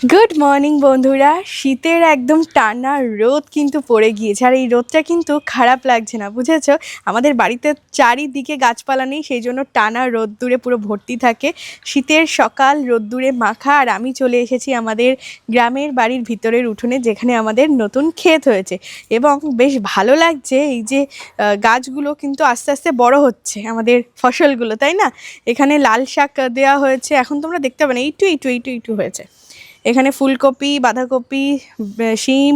Good morning বন্ধুরা। শীতের একদম টানা রোদ কিন্তু পড়ে গিয়েছে, আর এই রোদটা কিন্তু খারাপ লাগছে না, বুঝেছ? আমাদের বাড়িতে চারিদিকে গাছপালা নেই, সেই জন্য টানা রোদ্দুরে পুরো ভর্তি থাকে। শীতের সকাল রোদ্দুরে মাখা, আর আমি চলে এসেছি আমাদের গ্রামের বাড়ির ভিতরের উঠোনে, যেখানে আমাদের নতুন ক্ষেত হয়েছে। এবং বেশ ভালো লাগছে এই যে গাছগুলো কিন্তু আস্তে আস্তে বড় হচ্ছে, আমাদের ফসলগুলো, তাই না? এখানে লাল শাক দেওয়া হয়েছে, এখন তোমরা দেখতে পাবে না, এইটু এইটু এইটু এইটু হয়েছে। এখানে ফুলকপি বাঁধাকপি শিম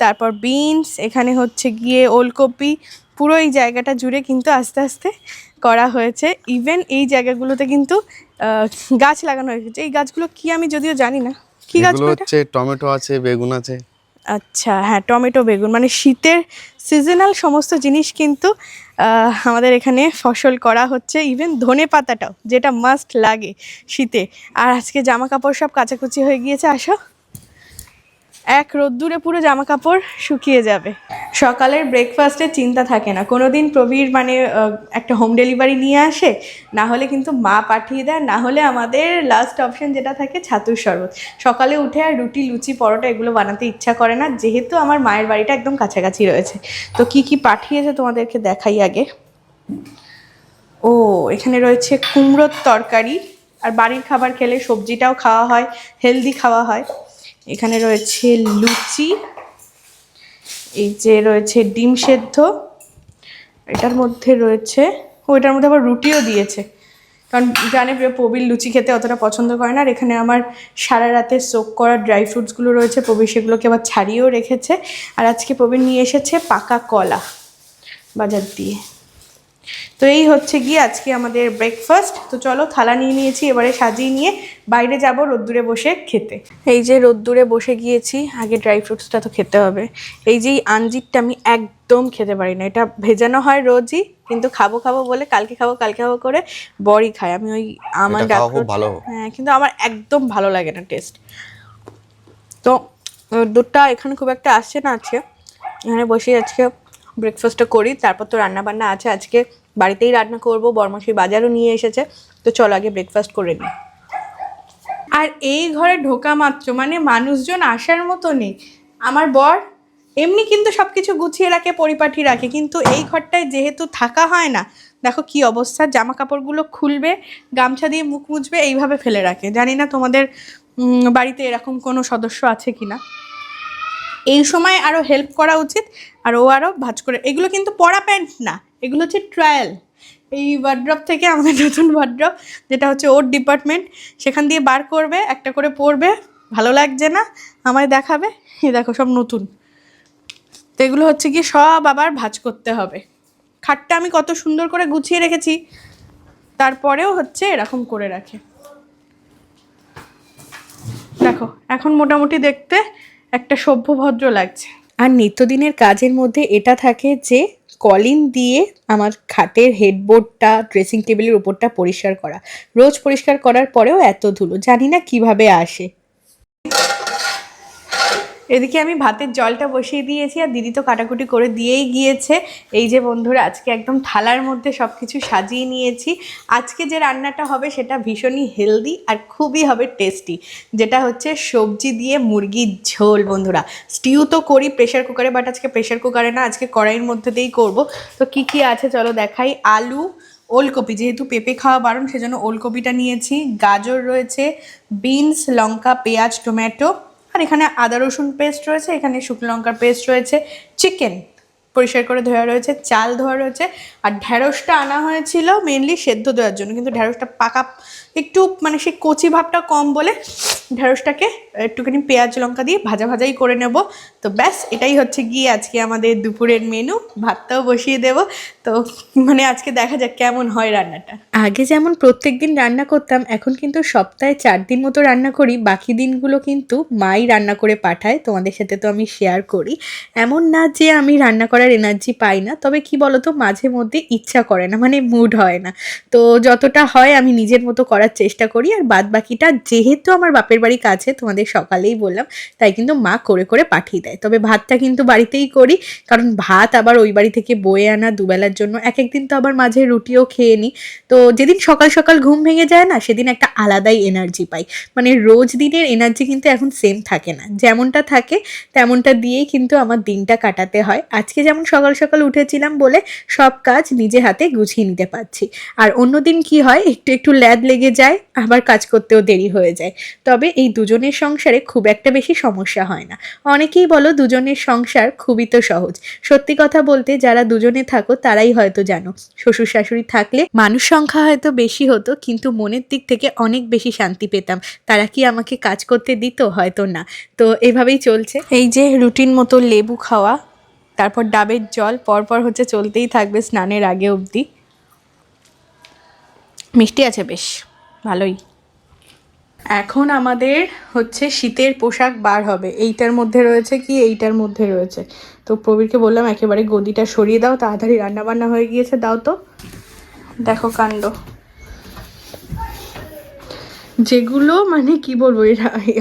তারপর বিনস এখানে হচ্ছে গিয়ে ওলকপি পুরো এই জায়গাটা জুড়ে কিন্তু আস্তে আস্তে করা হয়েছে। ইভেন এই জায়গাগুলোতে কিন্তু গাছ লাগানো হয়েছে। এই গাছগুলো কি আমি যদিও জানি না। কি গাছ? হচ্ছে টমেটো আছে বেগুন আছে। আচ্ছা হ্যাঁ টমেটো, বেগুন। মানে শীতের সিজনাল সমস্ত জিনিস কিন্তু আমাদের এখানে ফসল করা হচ্ছে। ইভেন ধনে পাতাটাও, যেটা মাস্ট লাগে শীতে। আর আজকে জামা কাপড় সব কাচাকুচি হয়ে গিয়েছে, আসো। এক রোদ্দুরে পুরো জামা কাপড় শুকিয়ে যাবে। সকালের ব্রেকফাস্টের চিন্তা থাকে না। কোনো দিন প্রবীর মানে একটা হোম ডেলিভারি নিয়ে আসে, না হলে কিন্তু মা পাঠিয়ে দেয়, না হলে আমাদের লাস্ট অপশন যেটা থাকে ছাতুর শরবত। সকালে উঠে আর রুটি, লুচি, পরোটা এগুলো বানাতে ইচ্ছা করে না, যেহেতু আমার মায়ের বাড়িটা একদম কাছাকাছি রয়েছে। তো কি কি পাঠিয়েছে তোমাদেরকে দেখাই আগে? ও, এখানে রয়েছে কুমড়োর তরকারি, আর বাড়ির খাবার খেলে সবজিটাও খাওয়া হয় হেলদি খাওয়া হয়। এখানে রয়েছে লুচি এই যে রয়েছে ডিম সেদ্ধ, এটার মধ্যে রয়েছে, ও, এটার মধ্যে আবার রুটিও দিয়েছে। কারণ জানে প্রবীর লুচি খেতে অতটা পছন্দ করে না, আর এখানে আমার সারা রাতে সোক করা ড্রাই ফ্রুটসগুলো রয়েছে, প্রবীর সেগুলোকে আবার ছাড়িয়েও রেখেছে। আর আজকে প্রবীর নিয়ে এসেছে পাকা কলা, বাজার দিয়ে। তো এই হচ্ছে গিয়ে আজকে আমাদের ব্রেকফাস্ট তো চলো থালা নিয়ে নিয়েছি এবারে সাজিয়ে নিয়ে বাইরে যাব রোদ্দুরে বসে খেতে। এই যে রোদ্দুরে বসে গিয়েছি আগে ড্রাই ফ্রুটসটা তো খেতে হবে। এই যে আঞ্জিরটা আমি একদম খেতে পারি না। এটা ভেজানো হয় রোজই কিন্তু খাব খাব বলে কালকে খাব কালকে খাব করে বড়ি খাই। আমি ওই আমার ভালো। হ্যাঁ কিন্তু আমার একদম ভালো লাগে না টেস্ট তো দুধটা এখানে খুব একটা আসছে না আজকে। এখানে বসে আজকে ব্রেকফাস্টটা করি, তারপর তো রান্না বান্না আছে, আজকে বাড়িতেই রান্না করব বরমাসি বাজারও নিয়ে এসেছে, তো চলো আগে ব্রেকফাস্ট করে নিই। আর এই ঘরে ঢোকা মাত্র মানে মানুষজন আসার মতো নেই। আমার বর এমনি কিন্তু সব কিছু গুছিয়ে রাখে, পরিপাটি রাখে, কিন্তু এই ঘরটায় যেহেতু থাকা হয় না, দেখো কি অবস্থা জামা কাপড়গুলো খুলবে, গামছা দিয়ে মুখ মুছবে, এইভাবে ফেলে রাখে। জানি না তোমাদের বাড়িতে এরকম কোনো সদস্য আছে কি না এই সময় আরও হেল্প করা উচিত। আর ও আরও ভাজ করে, এগুলো কিন্তু পরা প্যান্ট না, এগুলো হচ্ছে ট্রায়াল এই ওয়ার্ড্রপ থেকে আমাদের নতুন ওয়ার্ড্রপ যেটা হচ্ছে ওর ডিপার্টমেন্ট সেখান দিয়ে বার করবে, একটা করে পরবে, ভালো লাগছে না, আমায় দেখাবে। এই দেখো, সব নতুন। তো এগুলো হচ্ছে গিয়ে সব আবার ভাজ করতে হবে। খাটটা আমি কত সুন্দর করে গুছিয়ে রেখেছি, তারপরেও হচ্ছে এরকম করে রাখে। দেখো, এখন মোটামুটি দেখতে একটা সভ্য ভদ্র লাগছে। আর নিত্যদিনের কাজের মধ্যে এটা থাকে যে, কলিন দিয়ে আমার খাটের হেডবোর্ডটা ড্রেসিং টেবিলের উপরটা পরিষ্কার করা। রোজ পরিষ্কার করার পরেও এত ধুলো, জানি না কীভাবে আসে। এদিকে আমি ভাতের জলটা বসিয়ে দিয়েছি আর দিদি তো কাটাকুটি করে দিয়েই গিয়েছে। এই যে বন্ধুরা, আজকে একদম থালার মধ্যে সব কিছু সাজিয়ে নিয়েছি। আজকে যে রান্নাটা হবে সেটা ভীষণই হেলদি আর খুবই হবে টেস্টি যেটা হচ্ছে সবজি দিয়ে মুরগির ঝোল বন্ধুরা। স্টিউ তো করি প্রেশার কুকারে বাট আজকে প্রেশার কুকারে না, আজকে কড়াইয়ের মধ্যে দিয়েই করব। তো কি কি আছে চলো দেখাই। আলু, ওলকপি, যেহেতু পেঁপে খাওয়া বারণ, সেজন্য ওলকপিটা নিয়েছি। গাজর রয়েছে, বিনস, লঙ্কা, পেঁয়াজ, টমেটো আর এখানে আদা, রসুন পেস্ট রয়েছে, এখানে শুকনো লঙ্কার পেস্ট রয়েছে চিকেন পরিষ্কার করে ধোয়া রয়েছে, চাল ধোয়া রয়েছে, আর ঢ্যাঁড়সটা আনা হয়েছিল মেনলি সেদ্ধ দেওয়ার জন্য, কিন্তু ঢ্যাঁড়সটা পাকা একটু মানে সেই কচি ভাবটা কম বলে ঢ্যাঁড়সটাকে একটুখানি পেঁয়াজ, লঙ্কা দিয়ে ভাজা ভাজাই করে নেব। তো ব্যাস, এটাই হচ্ছে গিয়ে আজকে আমাদের দুপুরের মেনু ভাতটাও বসিয়ে দেব। তো মানে আজকে দেখা যাক কেমন হয় রান্নাটা। আগে যেমন প্রত্যেক দিন রান্না করতাম, এখন কিন্তু সপ্তাহে চার দিন মতো রান্না করি। বাকি দিনগুলো কিন্তু মাই রান্না করে পাঠায়, তোমাদের সাথে তো আমি শেয়ার করি। এমন না যে আমি রান্না করার এনার্জি পাই না, তবে কি বলতো, মাঝে মধ্যে ইচ্ছা করে না মানে মুড হয় না। তো যতটা হয় আমি নিজের মতো করার চেষ্টা করি। আর বাদ বাকিটা যেহেতু আমার বাপের বাড়ি কাছে, তোমাদের সকালেই বললাম, তাই কিন্তু মা করে করে পাঠিয়ে দেয়। তবে ভাতটা কিন্তু বাড়িতেই করি, কারণ ভাত আবার ওই বাড়ি থেকে বয়ে আনা দুবেলার জন্য। এক একদিন তো আবার মাঝে রুটিও খেয়ে নিই তো যেদিন সকাল সকাল ঘুম ভেঙে যায় না, সেদিন একটা আলাদাই এনার্জি পাই। মানে রোজ দিনের এনার্জি কিন্তু এখন সেম থাকে না। যেমনটা থাকে, তেমনটা দিয়েই কিন্তু আমার দিনটা কাটাতে হয়। আজকে যেমন সকাল সকাল উঠেছিলাম বলে সব কাজ নিজে হাতে গুছিয়ে নিতে পারছি। আর অন্যদিন কি হয়, একটু একটু ল্যাদ লেগে যায়, আবার কাজ করতেও দেরি হয়ে যায়। তবে এই দুজনের সংসারে খুব একটা বেশি সমস্যা হয় না। অনেকেই বলো দুজনের সংসার খুবই তো সহজ। সত্যি কথা বলতে যারা দুজনে থাকো তারাই হয়তো জানো। শ্বশুর শাশুড়ি থাকলে মানুষ সংখ্যা হয়তো বেশি হতো, কিন্তু মনের দিক থেকে অনেক বেশি শান্তি পেতাম। তারা কি আমাকে কাজ করতে দিত? হয়তো না। তো এভাবেই চলছে। এই যে রুটিন মতো লেবু খাওয়া, তারপর ডাবের জল, পরপর হচ্ছে চলতেই থাকবে স্নানের আগে অবধি। মিষ্টি আছে বেশ। ভালোই। এখন আমাদের হচ্ছে শীতের পোশাক বার হবে। এইটার মধ্যে রয়েছে কি? এইটার মধ্যে রয়েছে। তো প্রবীরকে বললাম একেবারে গদিটা সরিয়ে দাও তাড়াতাড়ি রান্না বান্না হয়ে গিয়েছে দাও তো। দেখো কাণ্ড। যেগুলো মানে কি বলব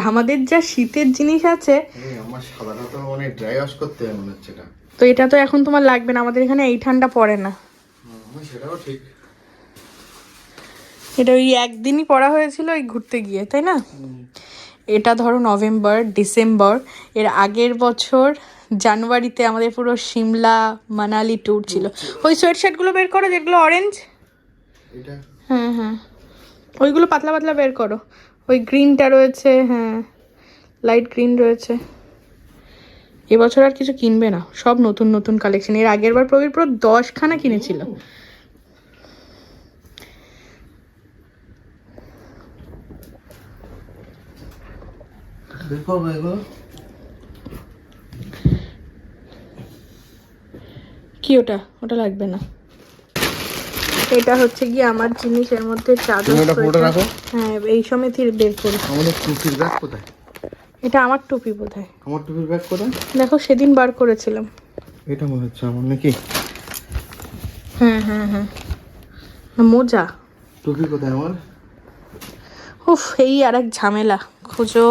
আমাদের যা শীতের জিনিস আছে তো মানে হচ্ছে এটা তো এখন তোমার লাগবে না আমাদের এখানে এই ঠান্ডা পড়ে না। সেটাও ঠিক। এটা ওই একদিনই পড়া হয়েছিল ওই ঘুরতে গিয়ে তাই না? এটা ধরো নভেম্বর ডিসেম্বর। এর আগের বছর জানুয়ারিতে আমাদের পুরো সিমলা মানালি ট্যুর ছিল। ওই সোয়েট শার্টগুলো বের করো যেগুলো অরেঞ্জ হ্যাঁ হ্যাঁ। ওইগুলো পাতলা পাতলা বের করো। ওই গ্রিনটা রয়েছে হ্যাঁ। লাইট গ্রিন রয়েছে। এবছর আর কিছু কিনবে না। সব নতুন নতুন কালেকশন এর আগের বার প্রবীর পুরো দশখানা কিনেছিল। বের করব এগুলো কি ওটা? ওটা লাগবে না। এটা হচ্ছে কি আমার জিনিস এর মধ্যে চাদর তুমি এটা পুরোটা রাখো। হ্যাঁ এই সমেত বের করি। আমাদের টুপির ব্যাগ কোথায়? এটা আমার টুপি বোধ হয় আমার টুপির ব্যাগ কোথায়? দেখো সেদিন বার করেছিলাম। এটা মনে হচ্ছে আমার নাকি? হ্যাঁ হ্যাঁ হ্যাঁ। মোজা। টুপি কোথায় আমার? উফ এই আর এক ঝামেলা। খুঁজো।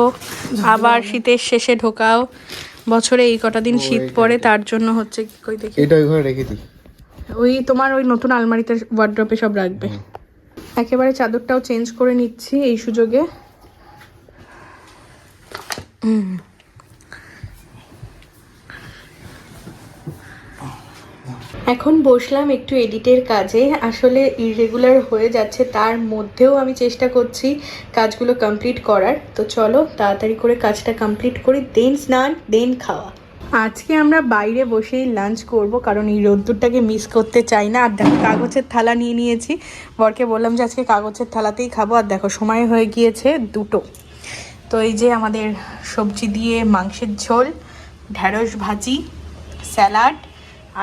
আবার শীতের শেষে ঢোকাও। বছরে এই কটা দিন শীত পড়ে তার জন্য হচ্ছে কি কই দেখি? এটা রেখে দিই। ওই তোমার ওই নতুন আলমারিতে ওয়ার্ড্রপে সব রাখবে। একেবারে চাদরটাও চেঞ্জ করে নিচ্ছি এই সুযোগে। হুম। এখন বসলাম একটু এডিটের কাজে। আসলে ইরেগুলার হয়ে যাচ্ছে, তার মধ্যেও আমি চেষ্টা করছি কাজগুলো কমপ্লিট করার। তো চলো তাড়াতাড়ি করে কাজটা কমপ্লিট করি দেন স্নান দেন খাওয়া। আজকে আমরা বাইরে বসেই লাঞ্চ করব, কারণ এই রোদ্দুরটাকে মিস করতে চাই না। আর দেখো, কাগজের থালা নিয়ে নিয়েছি। বরকে বললাম যে আজকে কাগজের থালাতেই খাব। আর দেখো, সময় হয়ে গিয়েছে দুটো। তো এই যে আমাদের সবজি দিয়ে মাংসের ঝোল, ঢ্যাঁড়স ভাজি, স্যালাড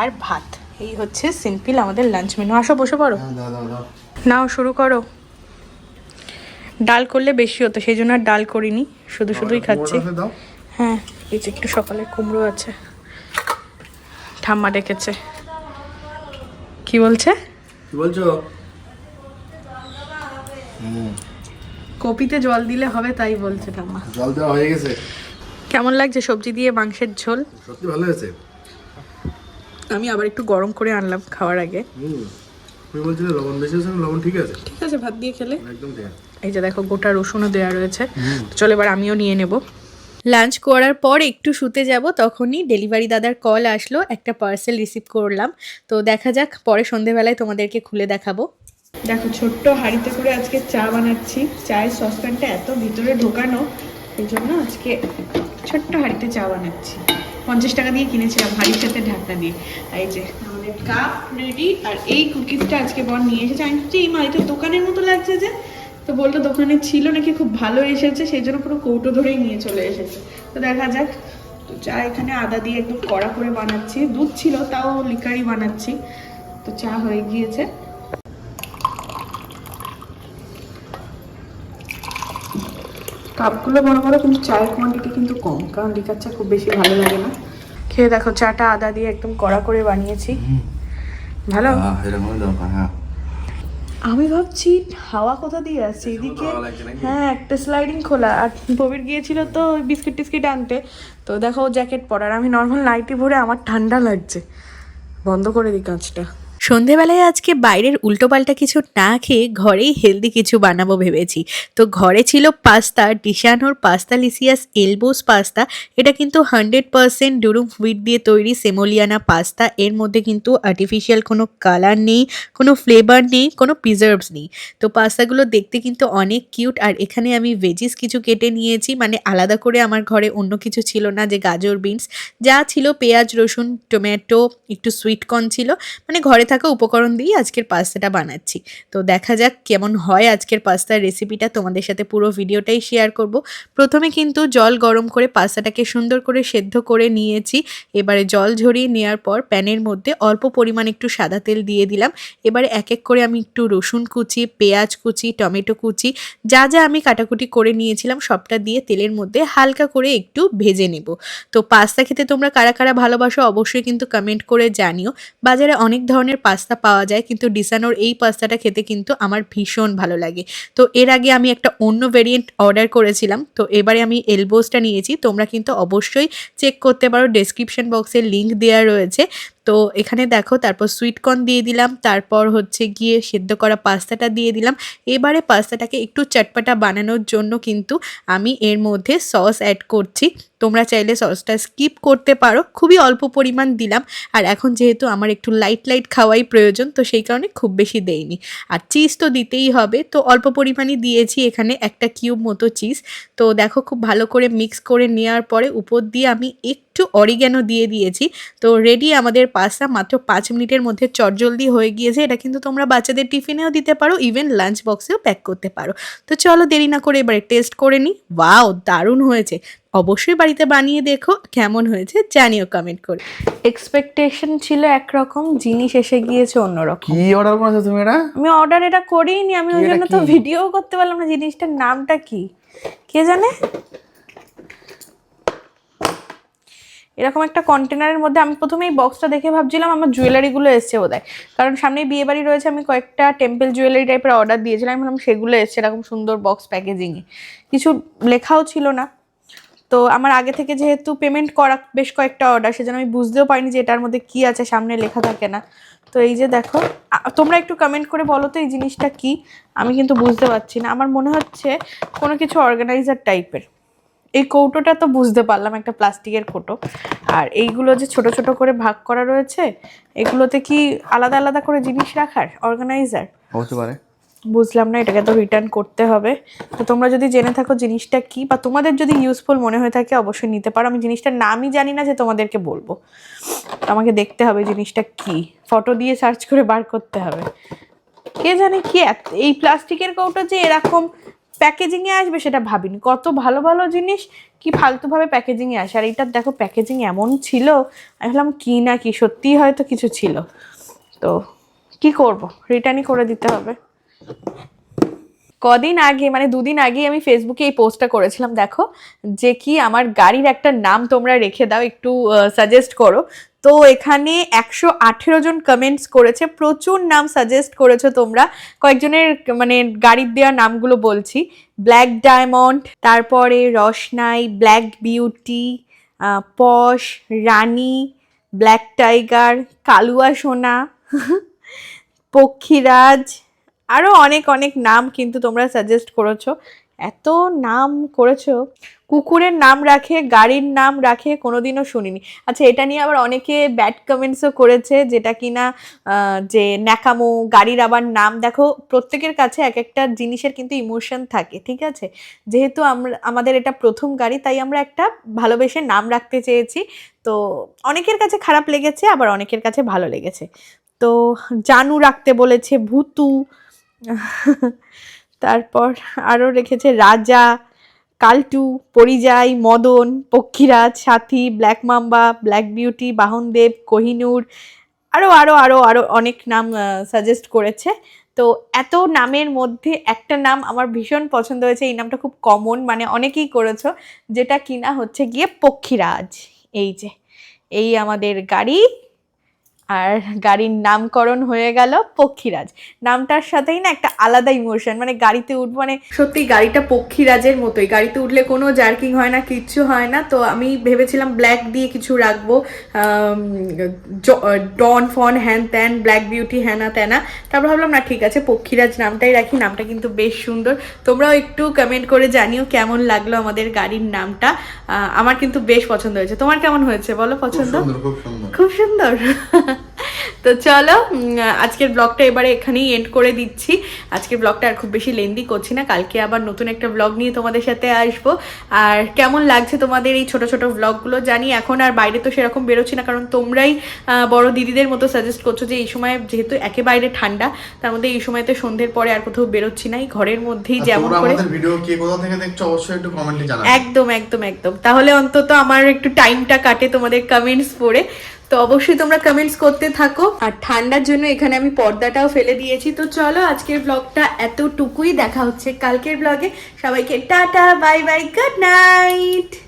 আর ভাত। এই হচ্ছে সিম্পল আমাদের লাঞ্চ মেনু আসো বসে পড়ো। হ্যাঁ নাও শুরু করো। ডাল করলে বেশি হতো সেই জন্য আর ডাল করিনি শুধু শুধুই খাচ্ছি। হ্যাঁ এই যে একটু সকালে কুমড়ো আছে। ঠাম্মা ডেকেছে। কি বলছে? কি বলছো? কপিতে জল দিলে হবে তাই বলছে ঠাম্মা। জল দেওয়া হয়ে গেছে। কেমন লাগছে সবজি দিয়ে মাংসের ঝোল? সত্যি ভালো হয়েছে। আমি আবার একটু গরম করে আনলাম খাওয়ার আগে। তুমি বলছিলে লবণ বেশি আছে লবণ ঠিক আছে? ঠিক আছে ভাত দিয়ে খেলে। একদম ঠিক আছে এই যে দেখো গোটা রসুনও দেওয়া রয়েছে। চলো এবার আমিও নিয়ে নেব। লাঞ্চ করার পর একটু শুতে যাব তখনই ডেলিভারি দাদার কল আসলো একটা পার্সেল রিসিভ করলাম। তো দেখা যাক পরে সন্ধেবেলায় তোমাদেরকে খুলে দেখাবো। দেখো ছোট্ট হাঁড়িতে করে আজকে চা বানাচ্ছি। চায়ের সসপ্যানটা এত ভিতরে ঢোকানো এই জন্য আজকে ছোট্ট হাঁড়িতে চা বানাচ্ছি। পঞ্চাশ টাকা দিয়ে কিনেছিলাম, হাঁড়ির সাথে ঢাকনা দিয়ে। এই যে আমাদের কাপ রেডি আর এই কুকিজটা আজকে বর নিয়ে এসেছে। আমি ভাবছি, এই মা দোকানের মতো লাগছে যে। তো বলল, দোকানে ছিল নাকি, খুব ভালো এসেছে, সেই জন্য পুরো কৌটো ধরেই নিয়ে চলে এসেছে। তো দেখা যাক। তো চা এখানে আদা দিয়ে একদম কড়া করে বানাচ্ছি। দুধ ছিল, তাও লিকারি বানাচ্ছি। তো চা হয়ে গিয়েছে। কাপগুলো বড় বড় কিন্তু চায়ের কোয়ান্টিটি কিন্তু কম কারণ লিকার চা খুব বেশি ভালো লাগে না। খেয়ে দেখো চাটা আদা দিয়ে একদম কড়া করে বানিয়েছি। ভালো? হ্যাঁ। আমি ভাবছি হাওয়া কোথা দিয়ে আসছে? এদিকে হ্যাঁ একটা স্লাইডিং খোলা। আর প্রবীর গিয়েছিল তো ওই বিস্কিট টিস্কিট আনতে। তো দেখো জ্যাকেট পরার আমি নর্মাল নাইটি ভরে আমার ঠান্ডা লাগছে। বন্ধ করে দিই কাঁচটা সন্ধেবেলায় আজকে বাইরের উল্টোপাল্টা কিছু না খেয়ে ঘরেই হেলদি কিছু বানাবো ভেবেছি। তো ঘরে ছিল পাস্তা, ডিশানোর পাস্তা, লিসিয়াস এলবোস পাস্তা। এটা কিন্তু হান্ড্রেড পারসেন্ট ডুরুম হুইট দিয়ে তৈরি সেমোলিয়ানা পাস্তা। এর মধ্যে কিন্তু আর্টিফিশিয়াল কোনো কালার নেই, কোনো ফ্লেভার নেই, কোনো প্রিজার্ভস নেই। তো পাস্তাগুলো দেখতে কিন্তু অনেক কিউট আর এখানে আমি ভেজিস কিছু কেটে নিয়েছি। মানে আলাদা করে আমার ঘরে অন্য কিছু ছিল না যে গাজর বিনস যা ছিল পেঁয়াজ, রসুন টমেটো একটু সুইট কর্ন ছিল। মানে ঘরে থাকা উপকরণ দিয়ে আজকের পাস্তাটা বানাচ্ছি। তো দেখা যাক কেমন হয় আজকের পাস্তার রেসিপিটা। তোমাদের সাথে পুরো ভিডিওটাই শেয়ার করব। প্রথমে কিন্তু জল গরম করে পাস্তাটাকে সুন্দর করে সেদ্ধ করে নিয়েছি। এবারে জল ঝরিয়ে নেওয়ার পর প্যানের মধ্যে অল্প পরিমাণ একটু সাদা তেল দিয়ে দিলাম। এবারে এক এক করে আমি একটু রসুন কুচি, পেঁয়াজ কুচি, টমেটো কুচি, যা যা আমি কাটাকুটি করে নিয়েছিলাম সবটা দিয়ে তেলের মধ্যে হালকা করে একটু ভেজে নেব। তো পাস্তা খেতে তোমরা কারা কারা ভালোবাসো অবশ্যই কিন্তু কমেন্ট করে জানিও। বাজারে অনেক ধরনের পাস্তা পাওয়া যায়, কিন্তু ডিসানোর এই পাস্তাটা খেতে কিন্তু আমার ভীষণ ভালো লাগে। তো এর আগে আমি একটা অন্য ভেরিয়েন্ট অর্ডার করেছিলাম, তো এবারে আমি এলবোসটা নিয়েছি, তোমরা কিন্তু অবশ্যই চেক করতে পারো ডেসক্রিপশন বক্সে লিঙ্ক দেওয়া রয়েছে। তো এখানে দেখো, তারপর সুইটকর্ন দিয়ে দিলাম, তারপর হচ্ছে গিয়ে সেদ্ধ করা পাস্তাটা দিয়ে দিলাম। এবারে পাস্তাটাকে একটু চটপাটা বানানোর জন্য কিন্তু আমি এর মধ্যে সস অ্যাড করছি। তোমরা চাইলে সসটা স্কিপ করতে পারো, খুবই অল্প পরিমাণ দিলাম। আর এখন যেহেতু আমার একটু লাইট লাইট খাওয়াই প্রয়োজন, তো সেই কারণে খুব বেশি দেইনি। আর চিজ তো দিতেই হবে, তো অল্প পরিমাণই দিয়েছি এখানে একটা কিউব মতো চিজ তো দেখো, খুব ভালো করে মিক্স করে নেওয়ার পরে উপর দিয়ে আমি একটু অরিগ্যানো দিয়ে দিয়েছি। তো রেডি আমাদের পাস্তা মাত্র পাঁচ মিনিটের মধ্যে চটজলদি হয়ে গিয়েছে। এটা কিন্তু তোমরা বাচ্চাদের টিফিনেও দিতে পারো ইভেন লাঞ্চ বক্সেও প্যাক করতে পারো। তো চলো দেরি না করে এবারে টেস্ট করে নিই ওয়াও দারুণ হয়েছে। অবশ্যই বাড়িতে বানিয়ে দেখো কেমন হয়েছে জানিও কমেন্ট করে। এক্সপেকটেশন ছিল একরকম জিনিস এসে গিয়েছে অন্যরকম। কি অর্ডার করেছ তুমি এটা? আমি অর্ডার এটা করিনি আমি ওই জন্য তো ভিডিও করতে পারলাম না জিনিসটার নামটা কি? কে জানে? এরকম একটা কন্টেনারের মধ্যে আমি প্রথমে এই বক্সটা দেখে ভাবছিলাম আমার জুয়েলারিগুলো এসছে বোধহয়। কারণ সামনে বিয়ে বাড়ি রয়েছে, আমি কয়েকটা টেম্পল জুয়েলারি টাইপের অর্ডার দিয়েছিলাম, আমি সেগুলো এসছে, এরকম সুন্দর বক্স প্যাকেজিংয়ে কিছু লেখাও ছিল না। তো আমার আগে থেকে যেহেতু পেমেন্ট করা বেশ কয়েকটা অর্ডার সেজন্য আমি বুঝতেও পারিনি যে এটার মধ্যে কি আছে, সামনে লেখা থাকে না। তো এই যে দেখো তোমরা একটু কমেন্ট করে বলো তো এই জিনিসটা কি? আমি কিন্তু বুঝতে পারছি না। আমার মনে হচ্ছে কোনো কিছু অর্গানাইজার টাইপের এই কৌটোটা তো বুঝতে পারলাম একটা প্লাস্টিকের কৌটো। আর এইগুলো যে ছোট ছোট করে ভাগ করা রয়েছে এগুলোতে কি আলাদা আলাদা করে জিনিস রাখার অর্গানাইজার হতে পারে। বুঝলাম না এটাকে তো রিটার্ন করতে হবে। তো তোমরা যদি জেনে থাকো জিনিসটা কি বা তোমাদের যদি ইউজফুল মনে হয়ে থাকে অবশ্যই নিতে পারো। আমি জিনিসটার নামই জানি না যে তোমাদেরকে বলব। আমাকে দেখতে হবে জিনিসটা কি। ফটো দিয়ে সার্চ করে বার করতে হবে। কে জানে কি এত- এই প্লাস্টিকের কৌটো যে এরকম প্যাকেজিংয়ে আসবে সেটা ভাবিনি। কত ভালো ভালো জিনিস, কি ফালতুভাবে প্যাকেজিংয়ে আসে। আর এইটার দেখো, প্যাকেজিং এমন ছিল, আমি ভাবলাম, কি না কি, সত্যিই হয়তো কিছু ছিল। তো কি করব? রিটার্নই করে দিতে হবে। কদিন আগে মানে দুদিন আগে আমি ফেসবুকে এই পোস্টটা করেছিলাম, দেখো, যে কি আমার গাড়ির একটা নাম তোমরা রেখে দাও, একটু সাজেস্ট করো। তো এখানে একশো আঠেরো জন কমেন্টস করেছে, প্রচুর নাম সাজেস্ট করেছ তোমরা। কয়েকজনের মানে গাড়ির দেওয়া নামগুলো বলছি। ব্ল্যাক ডায়মন্ড তারপরে রসনাই ব্ল্যাক বিউটি পশ রানী ব্ল্যাক টাইগার কালুয়া সোনা, পক্ষীরাজ আরও অনেক অনেক নাম কিন্তু তোমরা সাজেস্ট করেছ। এত নাম করেছ, কুকুরের নাম রাখে, গাড়ির নাম রাখে, কোনোদিনও শুনিনি। আচ্ছা এটা নিয়ে আবার অনেকে ব্যাড কমেন্টসও করেছে, যেটা কিনা যে ন্যাকামো, গাড়ির আবার নাম, দেখো, প্রত্যেকের কাছে এক একটা জিনিসের কিন্তু ইমোশন থাকে, ঠিক আছে? যেহেতু আমরা, আমাদের এটা প্রথম গাড়ি, তাই আমরা একটা ভালোবেসে নাম রাখতে চেয়েছি। তো অনেকের কাছে খারাপ লেগেছে, আবার অনেকের কাছে ভালো লেগেছে। তো জানু রাখতে বলেছে, ভুতু তারপর আরও রেখেছে রাজা, কালটু পরিযাই মদন, পক্ষীরাজ, সাথী, ব্ল্যাক মাম্বা, ব্ল্যাক বিউটি, বাহনদেব, কোহিনূর, আরও আরও আরও আরও অনেক নাম সাজেস্ট করেছে। তো এত নামের মধ্যে একটা নাম আমার ভীষণ পছন্দ হয়েছে। এই নামটা খুব কমন মানে অনেকেই করেছ, যেটা কিনা হচ্ছে গিয়ে পক্ষীরাজ। এই যে, এই আমাদের গাড়ি। আর গাড়ির নামকরণ হয়ে গেল পক্ষীরাজ। নামটার সাথেই না একটা আলাদা ইমোশন মানে গাড়িতে উঠ মানে সত্যি গাড়িটা পক্ষীরাজের মতোই। গাড়িতে উঠলে কোনো জার্কিং হয় না কিচ্ছু হয় না। তো আমি ভেবেছিলাম ব্ল্যাক দিয়ে কিছু রাখব ডন ফন হ্যান ত্যান ব্ল্যাক বিউটি হ্যানা ত্যানা তারপর ভাবলাম না ঠিক আছে পক্ষীরাজ নামটাই রাখি নামটা কিন্তু বেশ সুন্দর। তোমরাও একটু কমেন্ট করে জানিও কেমন লাগল আমাদের গাড়ির নামটা। আমার কিন্তু বেশ পছন্দ হয়েছে। তোমার কেমন হয়েছে? বলো পছন্দ? খুব সুন্দর। খুব সুন্দর? তো চলো আজকের ব্লগটা এবারে এখানেই এন্ড করে দিচ্ছি। আজকের ব্লগটা আর খুব বেশি লেন্দি করছি না কালকে আবার নতুন একটা ব্লগ নিয়ে তোমাদের সাথে আসব। আর কেমন লাগছে তোমাদের এই ছোট ছোট ব্লগগুলো জানি এখন আর বাইরে তো সেরকম বেরোচ্ছি না কারণ তোমরাই বড় দিদিদের মতো সাজেস্ট করছ যে এই সময় যেহেতু একেবারে ঠান্ডা তার মধ্যে এই সময়তে সন্ধ্যের পরে আর কোথাও বেরোচ্ছি না এই ঘরের মধ্যেই যেমন করে ভিডিও কে কোথা থেকে দেখছ অবশ্যই একটু কমেন্টে জানাবে। একদম একদম একদম। তাহলে অন্তত আমার একটু টাইমটা কাটে তোমাদের কমেন্টস পড়ে। তো অবশ্যই তোমরা কমেন্টস করতে থাকো। আর ঠান্ডার জন্য এখানে আমি পর্দাটাও ফেলে দিয়েছি। তো চলো আজকের ব্লগটা এতটুকুই দেখা হচ্ছে। কালকের ব্লগে সবাইকে tata bye bye good night